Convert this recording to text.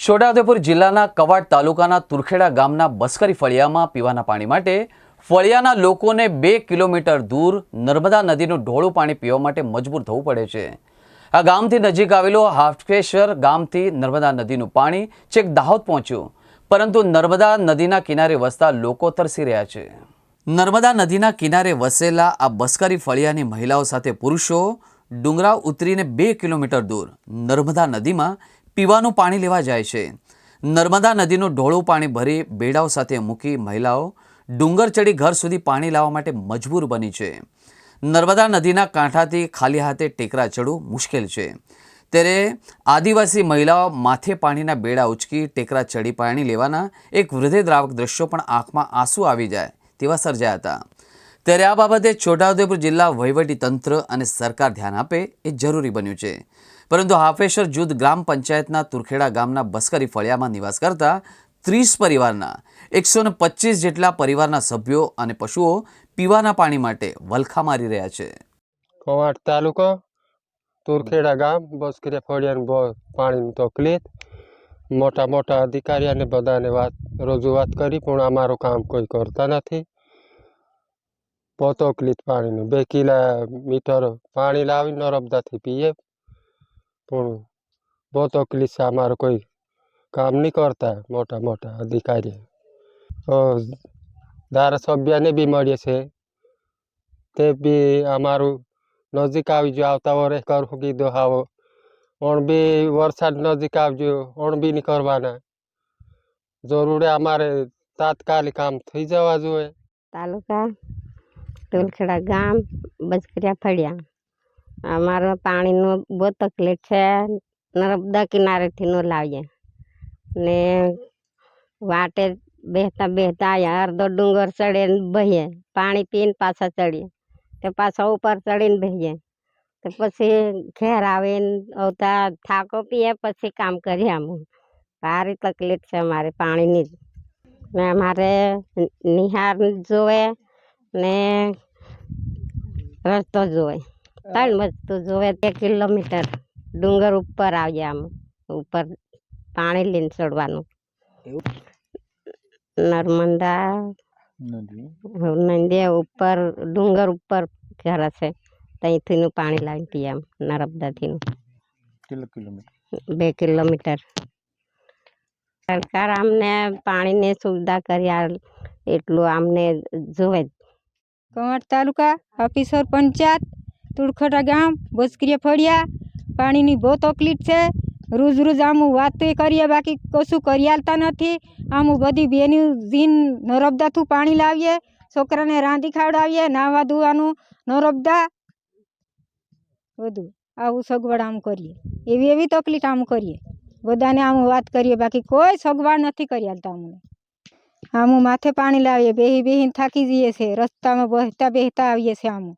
છોટાઉદેપુર જિલ્લાના કવાડ તાલુકાના તુરખેડા ગામના બસ્કરી ફળિયામાં પીવાના પાણી માટે ફળિયાના લોકોને બે કિલોમીટર દૂર નર્મદા નદીનું ઢોળું પાણી પીવા માટે મજબૂર થવું પડે છે. આ ગામથી નજીક આવેલો હાફકેશ્વર ગામથી નર્મદા નદીનું પાણી છેક દાહોદ પહોંચ્યું, પરંતુ નર્મદા નદીના કિનારે વસતા લોકો તરસી રહ્યા છે. નર્મદા નદીના કિનારે વસેલા આ બસ્કરી ફળિયાની મહિલાઓ સાથે પુરુષો ડુંગરાવ ઉતરીને બે કિલોમીટર દૂર નર્મદા નદીમાં પીવાનું પાણી લેવા જાય છે. નર્મદા નદીનું ઢોળું પાણી ભરી બેડાઓ સાથે મૂકી મહિલાઓ ડુંગર ચડી ઘર સુધી પાણી લાવવા માટે મજબૂર બની છે. નર્મદા નદીના કાંઠાથી ખાલી હાથે ટેકરા ચડવું મુશ્કેલ છે. ત્યારે આદિવાસી મહિલાઓ માથે પાણીના બેડા ઉચકી ટેકરા ચડી પાણી લેવાના એક હૃદયદ્રાવક દ્રશ્યો પણ આંખમાં આંસુ આવી જાય તેવા સર્જાયા હતા. ત્યારે આ બાબતે છોટાઉદેપુર જિલ્લા તંત્ર અને સરકાર ધ્યાન આપે એ જરૂરી બન્યું છે. પરંતુ હાફેશ્વર જૂથ ગ્રામ પંચાયતના તુરખેડા ગામના બસ્કરી ફળિયામાં નિવાસ કરતા ત્રીસ પરિવારના, એકસો પચીસ જેટલા પરિવારના સભ્યો અને પશુઓ પીવાના પાણી માટે વલખા મારી રહ્યા છે. કવાંટ તાલુકો, તુરખેડા ગામ બસકરિયા ફળિયાનું બહુ પાણીની તકલીફ. મોટા મોટા અધિકારી અને બધાને વાત, રજૂઆત કરી, પણ અમારું કામ કોઈ કરતા નથી. બહુ તકલીફ પાણીની. બે કિલોમીટર પાણી લાવી નર્મદાથી પીએ. પણ બહુ તકલીફ છે અમારું કોઈ કામ નહીં કરતા મોટા મોટા અધિકારી ધારાસભ્યને બી મળીએ છે. તે બી અમારું નજીક આવી જો આવતા વરે કરવું કીધું આવો ઓણ બી વરસાદ નજીક આવજો ઓણ બી નહીં કરવાના. જરૂરે અમારે તાત્કાલિક કામ થઈ જવા જોઈએ. તાલુકા તુલખેડા ગામ બજકરિયા ફળિયા. અમારો પાણીનો બહુ તકલીફ છે નર્મદા કિનારેથી નો લાવીએ. ને વાટે બેહતા બેહતા અહીંયા અડધો ડુંગર ચડીને બહીએ, પાણી પીને પાછા ચડીએ. તે પાછા ઉપર ચડીને બહીએ. તો પછી ઘેર આવીને આવતા થાકો પીએ, પછી કામ કરીએ અમે સારી તકલીફ છે અમારે પાણીની. જ ને અમારે નિહાર જોવે ને રસ્તો જોવે. ત્રણ વસ્તુ જોવે તે કિલોમીટર ડુંગર ઉપર આવીએ આમ. ઉપર પાણી લઈને ચડવાનું. નર્મદા નદી. ઉપર ડુંગર ઉપર ઘર હશે. ત્યાંથીનું પાણી લાવીને પીએ આમ નર્મદાથીનું. બે કિલોમીટર. સરકાર અમને પાણીની સુવિધા કરી એટલું અમને જોવે. જ કવાંટ તાલુકા હાફીસર પંચાયત તુળખોટા ગામ બોસકરિયા ફળિયા. પાણીની બહુ તકલીફ છે. રોજ રોજ આમ વાતો કરીએ, બાકી કશું કરી આલતા નથી. આમ બધી બેની જીન નરબદાથી પાણી લાવીએ, છોકરાને રાંધી ખાવડાવીએ નાહવા ધોવાનું, નરબદા. બધું આવું સગવડ આમ કરીએ. એવી એવી તકલીફ આમ કરીએ. બધાને આમ વાત કરીએ, બાકી કોઈ સગવડ નથી કરી આલતા અમને. આમ માથે પાણી લાવીએ, બેહી બેહીને થાકી જઈએ છે, રસ્તામાં બેહતા બેહતા આવીએ છીએ આમ.